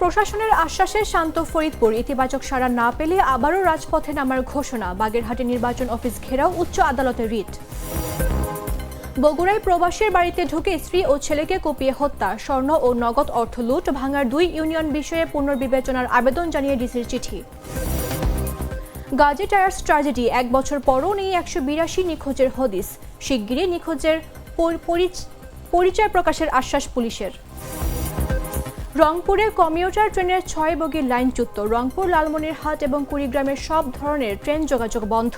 প্রশাসনের আশ্বাসে শান্ত ফরিদপুর। ইতিবাচক সাড়া না পেলে আবারও রাজপথে নামার ঘোষণা। বাগেরহাটে নির্বাচন অফিস ঘেরাও উচ্চ আদালতের রিট। বগুড়ায় প্রবাসীর বাড়িতে ঢুকে স্ত্রী ও ছেলেকে কুপিয়ে হত্যা। স্বর্ণ ও নগদ অর্থ লুট ভাঙার দুই ইউনিয়ন বিষয়ে পুনর্বিবেচনার আবেদন জানিয়ে ডিসির চিঠি। গাজী টায়ার্স ট্র্যাজেডি, এক বছর পরও নেই একশো বিরাশি নিখোঁজের হদিস। শিগগিরই নিখোঁজের পরি- পরিচয় প্রকাশের আশ্বাস পুলিশের। রংপুরে কমিউটার ট্রেনের ছয় বগির লাইনচ্যুত রংপুর লালমনিরহাট এবং কুড়িগ্রামের সব ধরনের ট্রেন যোগাযোগ বন্ধ।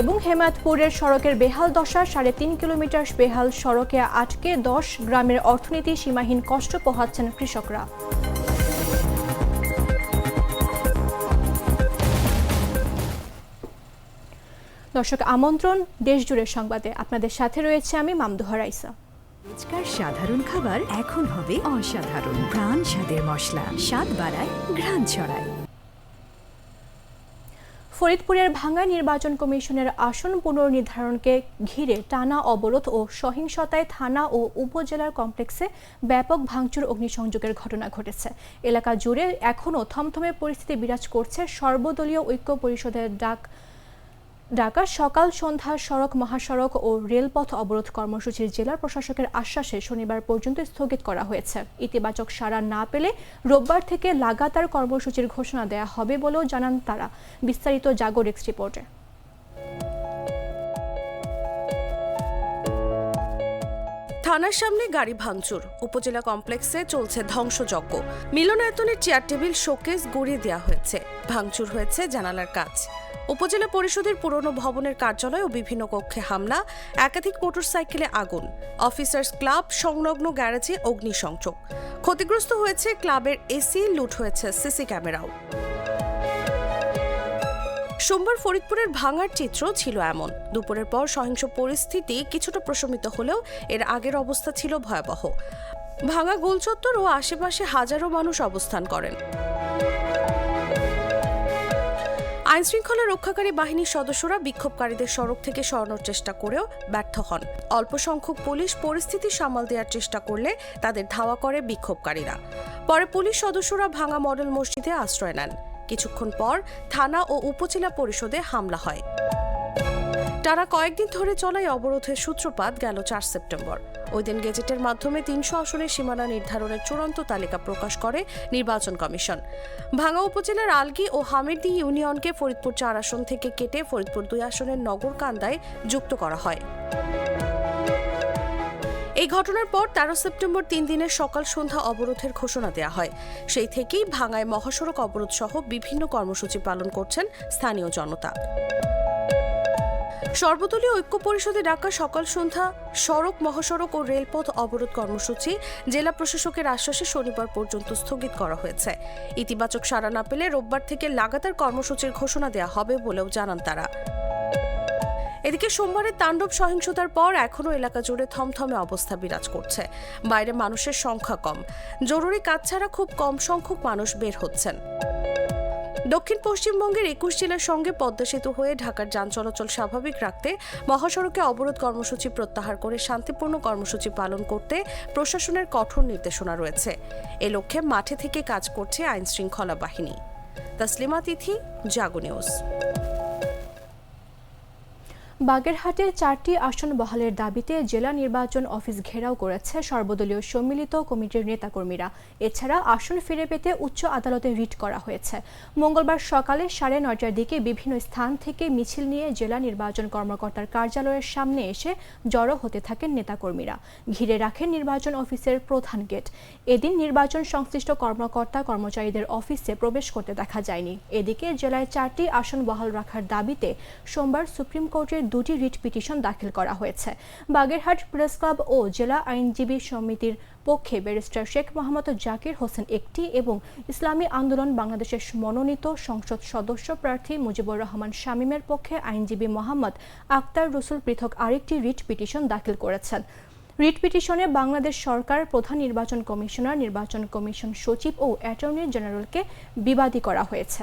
এবং হেমায়তপুরের সড়কের বেহাল দশা সাড়ে তিন কিলোমিটার বেহাল সড়কে আটকে দশ গ্রামের অর্থনীতি সীমাহীন কষ্ট পোহাচ্ছেন কৃষকরা। দর্শক, আমন্ত্রণ দেশজুড়ে সংবাদে। আপনাদের সাথে রয়েছে আমি মামদুহা রাইসা। রোজকার সাধারণ খাবার এখন হবে অসাধারণ। প্রাণ স্বাদের মশলা, স্বাদ বাড়ায়, ঘ্রাণ ছড়ায়। ফরিদপুরের ভাঙ্গা নির্বাচন কমিশনের আসন পুনর্নির্ধারণকে ঘিরে টানা অবরোধ ও সহিংসতায় থানা ও উপজেলার কমপ্লেক্সে ব্যাপক ভাঙচুর, অগ্নিসংযোগের ঘটনা ঘটেছে। এলাকা জুড়ে এখনও থমথমে পরিস্থিতি বিরাজ করছে সর্বদলীয় ঐক্য পরিষদের ডাক ঢাকা সকাল সন্ধ্যা সড়ক, মহাসড়ক ও রেলপথ অবরোধ কর্মসূচির জেলা প্রশাসকের আশ্বাসে শনিবার পর্যন্ত স্থগিত করা হয়েছে। ইতিবাচক সাড়া না পেলে রোববার থেকে লাগাতার কর্মসূচির ঘোষণা দেয়া হবে বলেও জানান তারা। বিস্তারিত জাগরিক্স রিপোর্টে। থানার সামনে গাড়ি ভাঙচুর। উপজেলা কমপ্লেক্সে চলছে ধ্বংসযজ্ঞ। মিলনায়তনের চেয়ার টেবিল শোকেস গড়িয়ে দেওয়া হয়েছে। ভাঙচুর হয়েছে জানালার কাজ। উপজেলা পরিষদের পুরনো ভবনের কার্যালয় ও বিভিন্ন কক্ষে হামলা, একাধিক মোটরসাইকেলে আগুন, অফিসার্স ক্লাব, সংলগ্ন গ্যারেজে অগ্নিসংযোগ। ক্ষতিগ্রস্ত হয়েছে ক্লাবের এসি, লুট হয়েছে সিসি ক্যামেরাও। সোমবার ফরিদপুরের ভাঙার চিত্র ছিল এমন। দুপুরের পর সহিংস পরিস্থিতি কিছুটা প্রশমিত হলেও এর আগের অবস্থা ছিল ভয়াবহ। ভাঙা গোলচত্বর ও আশেপাশে হাজারো মানুষ অবস্থান করেন। আইনশৃঙ্খলা রক্ষাকারী বাহিনীর সদস্যরা বিক্ষোভকারীদের সড়ক থেকে সরানোর চেষ্টা করেও ব্যর্থ হন। অল্প সংখ্যক পুলিশ পরিস্থিতি সামাল দেওয়ার চেষ্টা করলে তাদের ধাওয়া করে বিক্ষোভকারীরা। পরে পুলিশ সদস্যরা ভাঙা মডেল মসজিদে আশ্রয় নেন। কিছুক্ষণ পর থানা ও উপজেলা পরিষদে হামলা হয়। টানা কয়েকদিন ধরে চলা এই অবরোধের সূত্রপাত গেল চার সেপ্টেম্বর। ওই দিন গেজেটের মাধ্যমে তিনশো আসনের সীমানা নির্ধারণের চূড়ান্ত তালিকা প্রকাশ করে নির্বাচন কমিশন। ভাঙা উপজেলার আলগি ও হামিরদি ইউনিয়নকে ফরিদপুর চার আসন থেকে কেটে ফরিদপুর দুই আসনের নগরকান্দায় যুক্ত করা হয়। এই ঘটনার পর তেরো সেপ্টেম্বর তিন দিনের সকাল সন্ধ্যা অবরোধের ঘোষণা দেওয়া হয়। সেই থেকেই ভাঙায় মহাসড়ক অবরোধ সহ বিভিন্ন কর্মসূচি পালন করছেন স্থানীয় জনতা। সর্বদলীয় ঐক্য পরিষদে ডাকা সকাল সন্ধ্যা সড়ক, মহাসড়ক ও রেলপথ অবরোধ কর্মসূচি জেলা প্রশাসকের আশ্বাসে শনিবার পর্যন্ত স্থগিত করা হয়েছে। ইতিবাচক সাড়া না পেলে রোববার থেকে লাগাতার কর্মসূচির ঘোষণা দেওয়া হবে বলেও জানান তারা। এদিকে সোমবারের তাণ্ডব সহিংসতার পর এখনও এলাকা জুড়ে থমথমে অবস্থা বিরাজ করছে। বাইরে মানুষের সংখ্যা কম। জরুরি কাজ ছাড়া খুব কম সংখ্যক মানুষ বের হচ্ছেন। দক্ষিণ পশ্চিমবঙ্গের একুশ জেলার সঙ্গে পদ্মা সেতু হয়ে ঢাকার যান চলাচল স্বাভাবিক রাখতে মহাসড়কে অবরোধ কর্মসূচি প্রত্যাহার করে শান্তিপূর্ণ কর্মসূচি পালন করতে প্রশাসনের কঠোর নির্দেশনা রয়েছে। এ লক্ষ্যে মাঠে থেকে কাজ করছে আইনশৃঙ্খলা বাহিনী। তাসলিমা তিথি, জাগো নিউজ। বাগেরহাটে চারটি আসন বহালের দাবিতে জেলা নির্বাচন অফিস ঘেরাও করেছে সর্বদলীয় সম্মিলিত কমিটির নেতাকর্মীরা। এছাড়া আসন ফিরে পেতে উচ্চ আদালতে রিট করা হয়েছে। মঙ্গলবার সকালে সাড়ে নয়টার দিকে বিভিন্ন স্থান থেকে মিছিল নিয়ে জেলা নির্বাচন কর্মকর্তার কার্যালয়ের সামনে এসে জড়ো হতে থাকেন নেতাকর্মীরা। ঘিরে রাখেন নির্বাচন অফিসের প্রধান গেট। এদিন নির্বাচন সংশ্লিষ্ট কর্মকর্তা কর্মচারীদের অফিসে প্রবেশ করতে দেখা যায়নি। এদিকে জেলায় চারটি আসন বহাল রাখার দাবিতে সোমবার সুপ্রিম কোর্টের দুটি রিট পিটিশন দাখিল করা হয়েছে। বাগেরহাট প্রেস ক্লাব ও জেলা আইনজীবী সমিতির পক্ষে ব্যারিস্টার শেখ মোহাম্মদ জাকির হোসেন একটি এবং ইসলামী আন্দোলন বাংলাদেশের মনোনীত সংসদ সদস্য প্রার্থী মুজিবুর রহমান শামীমের পক্ষে আইনজীবী মোহাম্মদ আক্তার রসুল পৃথক আরেকটি রিট পিটিশন দাখিল করেছেন। রিট পিটিশনে বাংলাদেশ সরকার, প্রধান নির্বাচন কমিশনার, নির্বাচন কমিশন সচিব ও অ্যাটর্নি জেনারেলকে বিবাদী করা হয়েছে।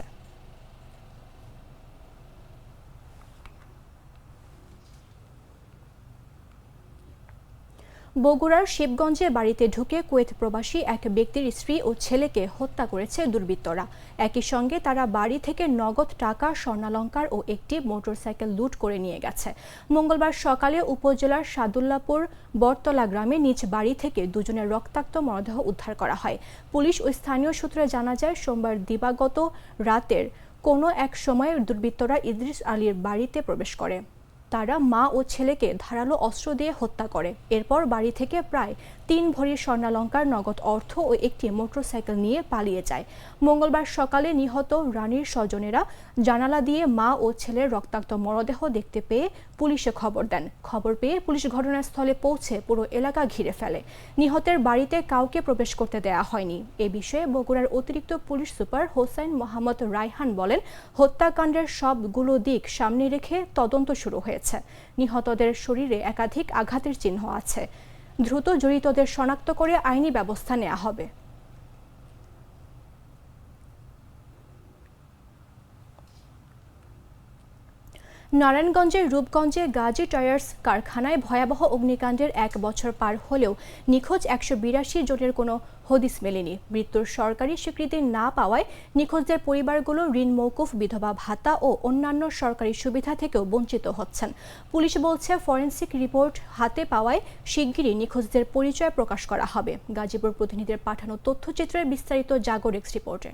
বগুড়ার শিবগঞ্জে বাড়িতে ঢুকে কুয়েত প্রবাসী এক ব্যক্তির স্ত্রী ও ছেলেকে হত্যা করেছে দুর্বৃত্তরা। একই সঙ্গে তারা বাড়ি থেকে নগদ টাকা, স্বর্ণালঙ্কার ও একটি মোটরসাইকেল লুট করে নিয়ে গেছে। মঙ্গলবার সকালে উপজেলার সাদুল্লাপুর বটতলা গ্রামে নিজ বাড়ি থেকে দুজনের রক্তাক্ত মরদেহ উদ্ধার করা হয়। পুলিশ ও স্থানীয় সূত্রে জানা যায়, সোমবার দিবাগত রাতের কোনো এক সময় দুর্বৃত্তরা ইদ্রিস আলীর বাড়িতে প্রবেশ করে। তারা মা ও ছেলেকে ধারালো অস্ত্র দিয়ে হত্যা করে। এরপর বাড়ি থেকে প্রায় তিন ভরি স্বর্ণালঙ্কার, নগদ অর্থ ও একটি মোটরসাইকেল নিয়ে পালিয়ে যায়। মঙ্গলবার সকালে নিহত রানীর স্বজনেরা জানালা দিয়ে মা ও ছেলের রক্তাক্ত মরদেহ দেখতে পেয়ে পুলিশে খবর দেন। খবর পেয়ে পুলিশ ঘটনাস্থলে পৌঁছে পুরো এলাকা ঘিরে ফেলে। নিহতের বাড়িতে কাউকে প্রবেশ করতে দেয়া হয়নি। এ বিষয়ে বগুড়ার অতিরিক্ত পুলিশ সুপার হোসাইন মোহাম্মদ রায়হান বলেন, হত্যাকাণ্ডের সবগুলো দিক সামনে রেখে তদন্ত শুরু হয়েছে। নিহতদের শরীরে একাধিক আঘাতের চিহ্ন আছে। দ্রুত জড়িতদের শনাক্ত করে আইনি ব্যবস্থা নেওয়া হবে। নারায়ণগঞ্জের রূপগঞ্জে গাজী টায়ার্স কারখানায় ভয়াবহ অগ্নিকাণ্ডের এক বছর পার হলেও নিখোঁজ একশো বিরাশি জনের কোনো হদিস মেলেনি। মৃত্যুর সরকারি স্বীকৃতি না পাওয়ায় নিখোঁজদের পরিবারগুলো ঋণ, মৌকুফ, বিধবা ভাতা ও অন্যান্য সরকারি সুবিধা থেকেও বঞ্চিত হচ্ছেন। পুলিশ বলছে, ফরেন্সিক রিপোর্ট হাতে পাওয়ায় শিগগিরই নিখোঁজদের পরিচয় প্রকাশ করা হবে। গাজীপুর প্রতিনিধিদের পাঠানো তথ্যচিত্রের বিস্তারিত জাগর এক্স রিপোর্টে।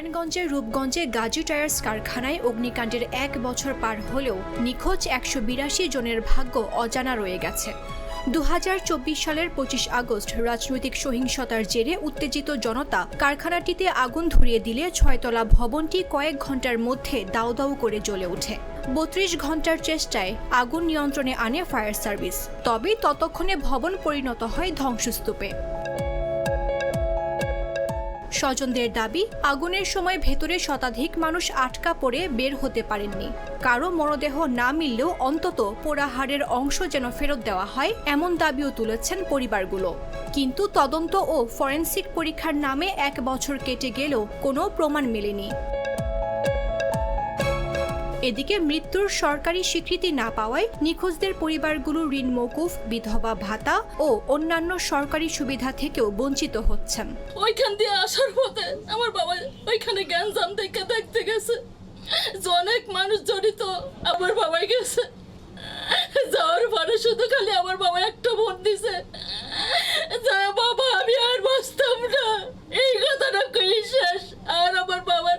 নারায়ণগঞ্জের রূপগঞ্জে গাজী টায়ার্স কারখানায় অগ্নিকাণ্ডের এক বছর পার হলেও নিখোঁজ একশো বিরাশি জনের ভাগ্য অজানা রয়ে গেছে। দুহাজার চব্বিশ সালের পঁচিশ আগস্ট রাজনৈতিক সহিংসতার জেরে উত্তেজিত জনতা কারখানাটিতে আগুন ধরিয়ে দিলে ছয়তলা ভবনটি কয়েক ঘণ্টার মধ্যে দাউ দাউ করে জ্বলে ওঠে। বত্রিশ ঘণ্টার চেষ্টায় আগুন নিয়ন্ত্রণে আনে ফায়ার সার্ভিস তবে ততক্ষণে ভবন পরিণত হয় ধ্বংসস্তূপে। স্বজনদের দাবি, আগুনের সময় ভেতরে শতাধিক মানুষ আটকা পড়ে বের হতে পারেননি। কারও মরদেহ না মিললেও অন্তত পোড়াহাড়ের অংশ যেন ফেরত দেওয়া হয়, এমন দাবিও তুলেছেন পরিবারগুলো। কিন্তু তদন্ত ও ফরেন্সিক পরীক্ষার নামে এক বছর কেটে গেলেও কোনো প্রমাণ মেলেনি। এদিকে মৃত্যুর সরকারি স্বীকৃতি না পাওয়ায় নিখোঁজদের পরিবারগুলো ঋণ মৌকুফ, বিধবা ভাতা ও অন্যান্য সরকারি সুবিধা থেকেও বঞ্চিত হচ্ছেন। ওইখান দিয়ে আসার পথে আমার বাবা ওইখানে গ্যাঞ্জাম দেখে দেখতে গেছে। অনেক মানুষ জড়িত আমার বাবাই গেছে যাওয়ার পরে শুধু খালি আমার বাবা একটা ভোট দিছে। বাবা, আমি আর বাঁচতাম না। এই কথাটা কই শেষ। আর আমার বাবার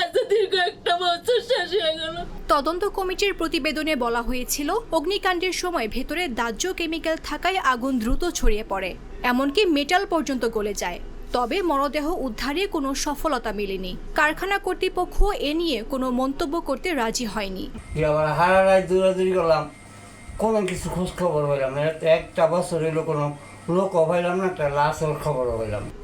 আজ দীর্ঘ একটা বছর শেষ হয়ে গেল। তদন্ত কমিটির প্রতিবেদনে বলা হয়েছিল অগ্নিকাণ্ডের সময় ভেতরে দাহ্য কেমিক্যাল থাকায় আগুন দ্রুত ছড়িয়ে পড়ে এমনকি মেটাল পর্যন্ত গলে যায়। তবে মরদেহ উদ্ধারে কোনো সফলতা মেলেনি। কারখানা কর্তৃপক্ষ এ নিয়ে কোনো মন্তব্য করতে রাজি হয়নি। আবার হারা দৌড়াদৌড়ি করলাম কোনো কিছু খোঁজ খবর হইলাম একটা বছর এলো কোনো না একটা লাশের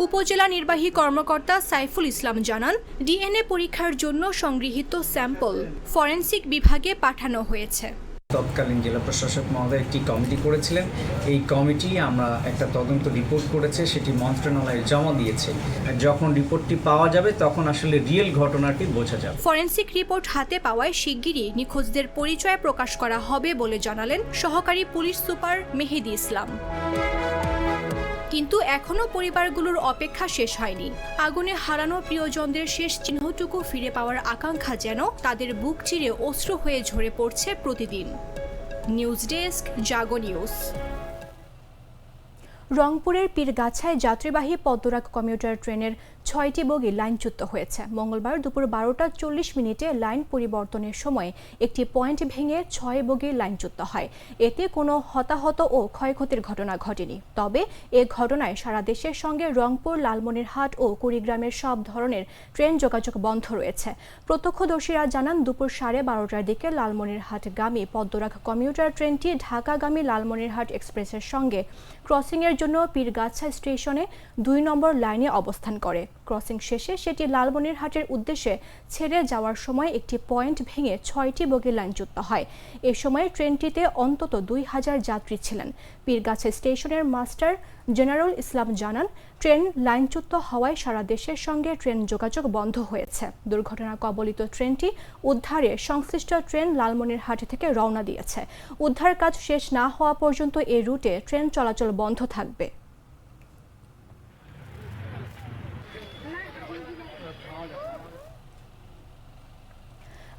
উপজেলা নির্বাহী কর্মকর্তা সাইফুল ইসলাম জানান ডিএনএ পরীক্ষার জন্য সংগৃহীত স্যাম্পল ফরেনসিক বিভাগে পাঠানো হয়েছে। তৎকালীন জেলা প্রশাসক মহোদয় একটি কমিটি করেছিলেন। এই কমিটি আমরা একটা তদন্ত রিপোর্ট করেছে সেটি মন্ত্রণালয়ে জমা দিয়েছে। আর যখন রিপোর্টটি পাওয়া যাবে তখন আসলে রিয়েল ঘটনাটি বোঝা যাবে। ফরেনসিক রিপোর্ট হাতে পাওয়ায় শিগগিরই নিখোঁজদের পরিচয় প্রকাশ করা হবে বলে জানালেন সহকারী পুলিশ সুপার মেহেদি ইসলাম। কিন্তু এখনও পরিবারগুলোর অপেক্ষা শেষ হয়নি। আগুনে হারানো প্রিয়জনদের শেষ চিহ্নটুকু ফিরে পাওয়ার আকাঙ্ক্ষা যেন তাদের বুক চিরে অস্ত্র হয়ে ঝরে পড়ছে প্রতিদিন। News desk, Jago news. রংপুরের পীরগাছায় যাত্রীবাহী পদ্মরাগ কমিউটার ট্রেনের ছয়টি বগি লাইনচ্যুত হয়েছে। মঙ্গলবার দুপুর বারোটা চল্লিশ মিনিটে লাইন পরিবর্তনের সময় একটি পয়েন্ট ভেঙে ছয় বগি লাইনচ্যুত হয়। এতে কোনো হতাহত ও ক্ষয়ক্ষতির ঘটনা ঘটেনি। তবে এ ঘটনায় সারা দেশের সঙ্গে রংপুর, লালমনিরহাট ও কুড়িগ্রামের সব ধরনের ট্রেন যোগাযোগ বন্ধ রয়েছে। প্রত্যক্ষদর্শীরা জানান, দুপুর সাড়ে বারোটার দিকে লালমনিরহাটগামী পদ্মরাগ কমিউটার ট্রেনটি ঢাকাগামী লালমনিরহাট এক্সপ্রেসের সঙ্গে ক্রসিংয়ের জন্য পীরগাছা স্টেশনে দুই নম্বর লাইনে অবস্থান করে। ক্রসিং শেষে সেটি লালমনিরহাটের উদ্দেশ্যে ছেড়ে যাওয়ার সময় একটি পয়েন্ট ভেঙে ছয়টি বগি লাইনচ্যুত হয়। এ সময় ট্রেনটিতে অন্তত দুই হাজার যাত্রী ছিলেন। পীরগাছা স্টেশনের মাস্টার জেনারেল ইসলাম জানান, ট্রেন লাইনচ্যুত হওয়ায় সারা দেশের সঙ্গে ট্রেন যোগাযোগ বন্ধ হয়েছে। দুর্ঘটনা কবলিত ট্রেনটি উদ্ধারে সংশ্লিষ্ট ট্রেন লালমনিরহাট থেকে রওনা দিয়েছে। উদ্ধার কাজ শেষ না হওয়া পর্যন্ত এই রুটে ট্রেন চলাচল বন্ধ থাকবে।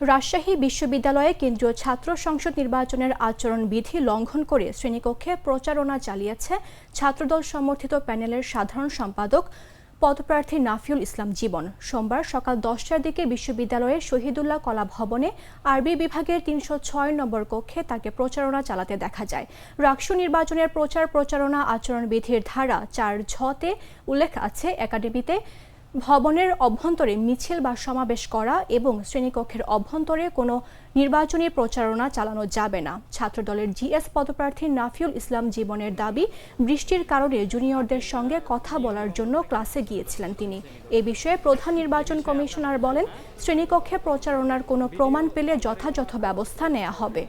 রাজশাহী বিশ্ববিদ্যালয়ে কেন্দ্রীয় ছাত্র সংসদ নির্বাচনের আচরণ বিধি লঙ্ঘন করে শ্রেণীকক্ষে প্রচারণা চালিয়েছে ছাত্রদল সমর্থিত প্যানেলের সাধারণ সম্পাদক পদপ্রার্থী নাফিউল ইসলাম জীবন। সোমবার সকাল দশটার দিকে বিশ্ববিদ্যালয়ের শহীদুল্লাহ কলা ভবনে আরবি বিভাগের তিনশো ছয় নম্বর কক্ষে তাকে প্রচারণা চালাতে দেখা যায়। রাকসু নির্বাচনের প্রচার প্রচারণা আচরণ বিধির ধারা চার ঝতে উল্লেখ আছে। একাডেমিতে ভবনের অভ্যন্তরে মিছিল বা সমাবেশ করা এবং শ্রেণীকক্ষের অভ্যন্তরে কোনো নির্বাচনী প্রচারণা চালানো যাবে না। ছাত্রদলের জিএস পদপ্রার্থী নাফিউল ইসলাম জীবনের দাবি, বৃষ্টির কারণে জুনিয়রদের সঙ্গে কথা বলার জন্য ক্লাসে গিয়েছিলেন তিনি। এ বিষয়ে প্রধান নির্বাচন কমিশনার বলেন, শ্রেণীকক্ষে প্রচারণার কোনো প্রমাণ পেলে যথাযথ ব্যবস্থা নেওয়া হবে।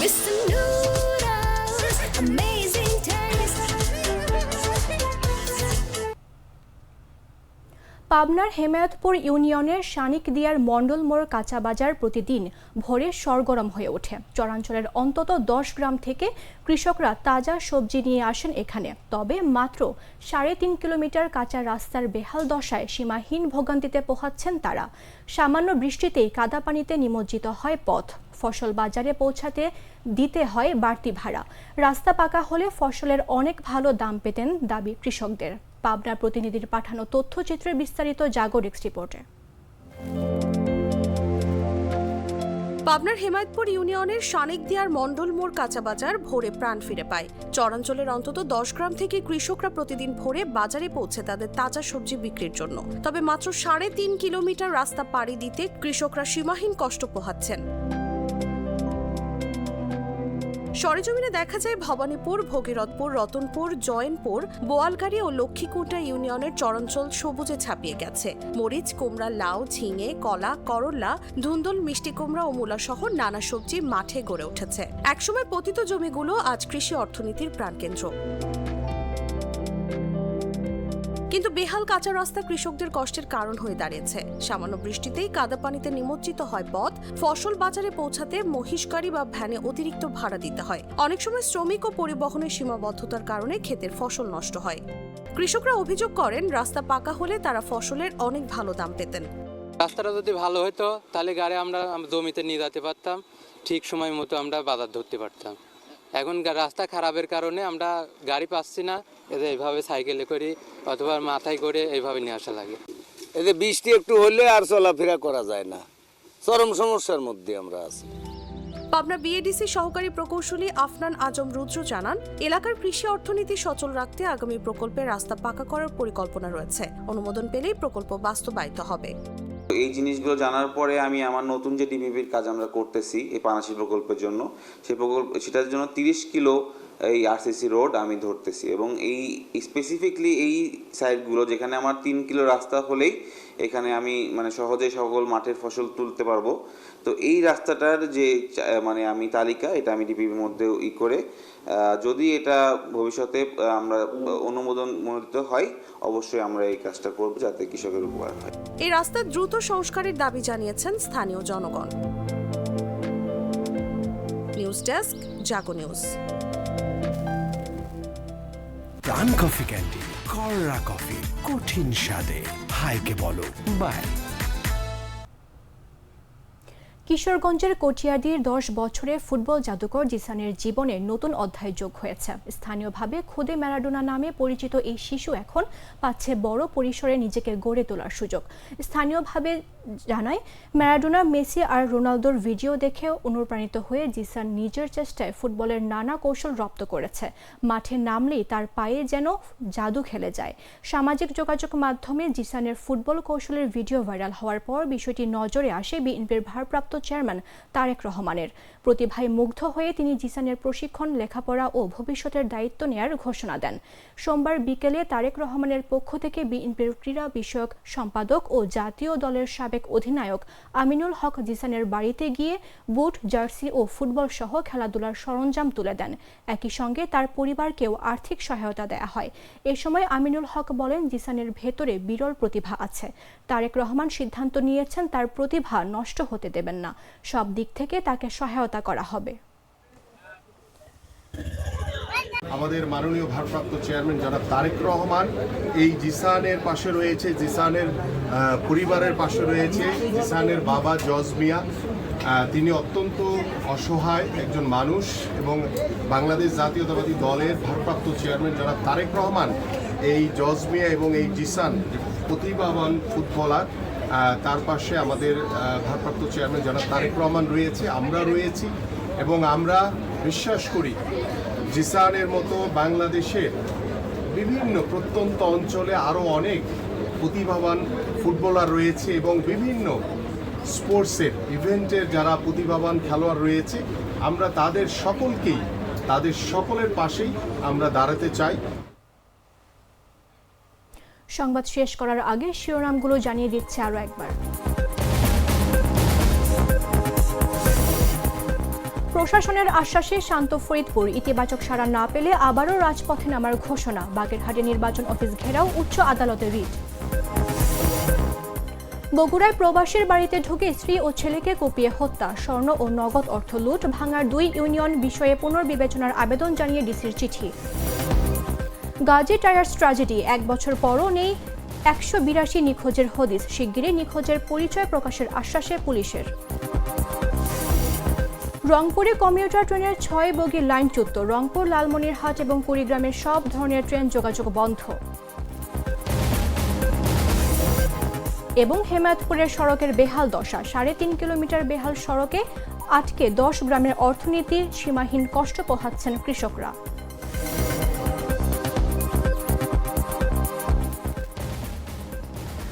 Mr. পাবনার হেমায়তপুর ইউনিয়নের শানিক দিয়ার মণ্ডল মোড় কাঁচা বাজার প্রতিদিন ভোরে সরগরম হয়ে ওঠে। চরাঞ্চলের অন্তত দশ গ্রাম থেকে কৃষকরা তাজা সবজি নিয়ে আসেন এখানে। তবে মাত্র সাড়ে তিন কিলোমিটার কাঁচা রাস্তার বেহাল দশায় সীমাহীন ভোগান্তিতে পোহাচ্ছেন তারা। সামান্য বৃষ্টিতেই কাদা পানিতে নিমজ্জিত হয় পথ। ফসল বাজারে পৌঁছাতে দিতে হয় বাড়তি ভাড়া। রাস্তা পাকা হলে ফসলের অনেক ভালো দাম পেতেন দাবি কৃষকদের। পাবনার প্রতিনিধির পাঠানো তথ্যচিত্রের বিস্তারিত জাগরিক্স রিপোর্টে। পাবনার হেমায়তপুর ইউনিয়নের শানিক দিয়ার মণ্ডল মোড় কাঁচা বাজার ভোরে প্রাণ ফিরে পায়। চরাঞ্চলের অন্তত দশ গ্রাম থেকে কৃষকরা প্রতিদিন ভোরে বাজারে পৌঁছে তাদের তাজা সবজি বিক্রির জন্য। তবে মাত্র সাড়ে তিন কিলোমিটার রাস্তা পাড়ি দিতে কৃষকরা সীমাহীন কষ্ট পোহাচ্ছেন। সরেজমিনে দেখা যায় ভবানীপুর, ভগীরথপুর, রতনপুর, জয়নপুর, বোয়ালগাড়ি ও লক্ষ্মীকুটা ইউনিয়নের চরঞ্চল সবুজে ছাপিয়ে গেছে। মরিচ, কুমড়া, লাউ, ঝিঙে, কলা করল্লা ধুন্দুল, মিষ্টি কুমড়া ও মূলা সহ নানা সবজি মাঠে গড়ে উঠেছে। একসময় পতিত জমিগুলো আজ কৃষি অর্থনীতির প্রাণকেন্দ্র। কিন্তু বেহাল কাঁচা রাস্তা কৃষকদের কষ্টের কারণ হয়ে দাঁড়িয়েছে। সামান্য বৃষ্টিতেই কাদা পানিতে নিমজ্জিত হয় পথ। ফসল বাজারে পৌঁছাতে মহিষগাড়ি বা ভ্যানে অতিরিক্ত ভাড়া দিতে হয়। অনেক সময় শ্রমিক ও পরিবহনের সীমাবদ্ধতার কারণে ক্ষেতের ফসল নষ্ট হয়। কৃষকরা অভিযোগ করেন, রাস্তা পাকা হলে তারা ফসলের অনেক ভালো দাম পেতেন। রাস্তাটা যদি ভালো হতো তাহলে গাড়ি আমরা জমিতে নিয়ে যেতে পারতাম। ঠিক সময় মতো আমরা বাজার ধরতে পারতাম। এখন রাস্তা খারাপের কারণে আমরা গাড়ি পাচ্ছি না। এদের এইভাবে সাইকেলে করি অথবা মাথায় করে এইভাবে নিয়ে আসা লাগে। এতে বৃষ্টি একটু হলে আর চলাফেরা করা যায় না। চরম সমস্যার মধ্যে আমরা আছি। পাবনা বিএডিসি সহকারী প্রকৌশলী আফনান আজম রুদ্র জানান এলাকার কৃষি অর্থনীতি সচল রাখতে আগামী প্রকল্পে রাস্তা পাকা করার পরিকল্পনা রয়েছে। অনুমোদন পেলেই প্রকল্প বাস্তবায়িত হবে। এই জিনিসগুলো জানার পরে আমি আমার নতুন যে ডিপিপির কাজ আমরা করতেছি এই পানাশি প্রকল্পের জন্য সেই প্রকল্প সেটার জন্য তিরিশ কিলো এই আরসিসি রোড আমি ধরতেছি এবং এই স্পেসিফিকলি এই সাইডগুলো যেখানে আমার তিন কিলো রাস্তা হলেই এখানে আমি মানে সহজে সকল মাঠের ফসল তুলতে পারব। তো এই রাস্তাটার যে মানে আমি তালিকা, এটা আমি ডিপিপির মধ্যে ই করে যদি এটা ভবিষ্যতে আমরা অনুমোদন মনোনীত হয়, অবশ্যই আমরা এই কাজটা করব যাতে কৃষকের উপকার হয়। এই রাস্তার দ্রুত সংস্কারের দাবি জানিয়েছেন স্থানীয় জনগণ। News desk, Jago news. Pran coffee candy কররা coffee, কঠিন স্বাদে। হাইকে বলো, বাই। কিশোরগঞ্জের কটিয়াদির দশ বছরে ফুটবল জাদুকর জিসানের জীবনে নতুন অধ্যায় যোগ হয়েছে। স্থানীয়ভাবে খুদে ম্যারাডোনা নামে পরিচিত এই শিশু এখন পাচ্ছে বড় পরিসরে নিজেকে গড়ে তোলার সুযোগ। স্থানীয়ভাবে জানায়, ম্যারাডোনা, মেসি আর রোনালদোর ভিডিও দেখে অনুপ্রাণিত হয়ে জিসান নিজের চেষ্টায় ফুটবলের নানা কৌশল রপ্ত করেছে। মাঠে নামলেই তার পায়ে যেন জাদু খেলে যায়। সামাজিক যোগাযোগ মাধ্যমে জিসানের ফুটবল কৌশলের ভিডিও ভাইরাল হওয়ার পর বিষয়টি নজরে আসে বিএনপির ভারপ্রাপ্ত চেয়ারম্যান তারেক রহমানের। প্রতিভায় মুগ্ধ হয়ে তিনি জিসানের প্রশিক্ষণ, লেখাপড়া ও ভবিষ্যতের দায়িত্ব নেয়ার ঘোষণা দেন। সোমবার বিকেলে তারেক রহমানের পক্ষ থেকে বিএনপির ক্রীড়া বিষয়ক সম্পাদক ও জাতীয় দলের সাবেক অধিনায়ক আমিনুল হক জিসানের বাড়িতে গিয়ে বুট, জার্সি ও ফুটবল সহ খেলাধুলার সরঞ্জাম তুলে দেন। একই সঙ্গে তার পরিবারকেও আর্থিক সহায়তা দেয়া হয়। এ সময় আমিনুল হক বলেন, জিসানের ভেতরে বিরল প্রতিভা আছে। তারেক রহমান সিদ্ধান্ত নিয়েছেন, তার প্রতিভা নষ্ট হতে দেবেন না। সব দিক থেকে তাকে সহায়তা করা হবে। আমাদের মাননীয় ভারপ্রাপ্ত চেয়ারম্যান যারা তারেক রহমান, এই জিসানের পাশে রয়েছে, জিসানের পরিবারের পাশে রয়েছে, জিসানের বাবা জজ মিয়া। তিনি অত্যন্ত অসহায় একজন মানুষ এবং বাংলাদেশ জাতীয়তাবাদী দলের ভারপ্রাপ্ত চেয়ারম্যান যারা তারেক রহমান। এই জজ মিয়া এবং এই জিসান প্রতিভাবান ফুটবলার। তার পাশে আমাদের ভারপ্রাপ্ত চেয়ারম্যান যারা তারেক রহমান রয়েছে, আমরা রয়েছি এবং আমরা বিশ্বাস করি জিসানের মতো বাংলাদেশের বিভিন্ন প্রত্যন্ত অঞ্চলে আরও অনেক প্রতিভাবান ফুটবলার রয়েছে এবং বিভিন্ন স্পোর্টসের ইভেন্টের যারা প্রতিভাবান খেলোয়াড় রয়েছে, আমরা তাদের সকলকেই, তাদের সকলের পাশেই আমরা দাঁড়াতে চাই। সংবাদ শেষ করার আগে শিরোনামগুলো জানিয়ে দিচ্ছে আরও একবার। প্রশাসনের আশ্বাসে শান্ত ফরিদপুর। ইতিবাচক সাড়া না পেলে আবারও রাজপথে নামার ঘোষণা। বাগেরহাটে নির্বাচন অফিস ঘেরাও উচ্চ আদালতে রিট। বগুড়ায় প্রবাসীর বাড়িতে ঢুকে স্ত্রী ও ছেলেকে কুপিয়ে হত্যা। স্বর্ণ ও নগদ অর্থ লুট, ভাঙার দুই ইউনিয়ন বিষয়ে পুনর্বিবেচনার আবেদন জানিয়ে ডিসির চিঠি। গাজী টায়ার্স ট্র্যাজেডি, এক বছর পরও নেই একশো বিরাশি নিখোঁজের হদিস। শিগগিরই নিখোঁজের পরিচয় প্রকাশের আশ্বাসে পুলিশের। রংপুরে কমিউটার ট্রেনের ছয় বগি লাইনচ্যুত রংপুর লালমনিরহাট এবং কুড়িগ্রামের সব ধরনের ট্রেন যোগাযোগ বন্ধ। এবং হেমায়তপুরের সড়কের বেহাল দশা, সাড়ে তিন কিলোমিটার বেহাল সড়কে আটকে দশ গ্রামের অর্থনীতির সীমাহীন কষ্ট পোহাচ্ছেন কৃষকরা।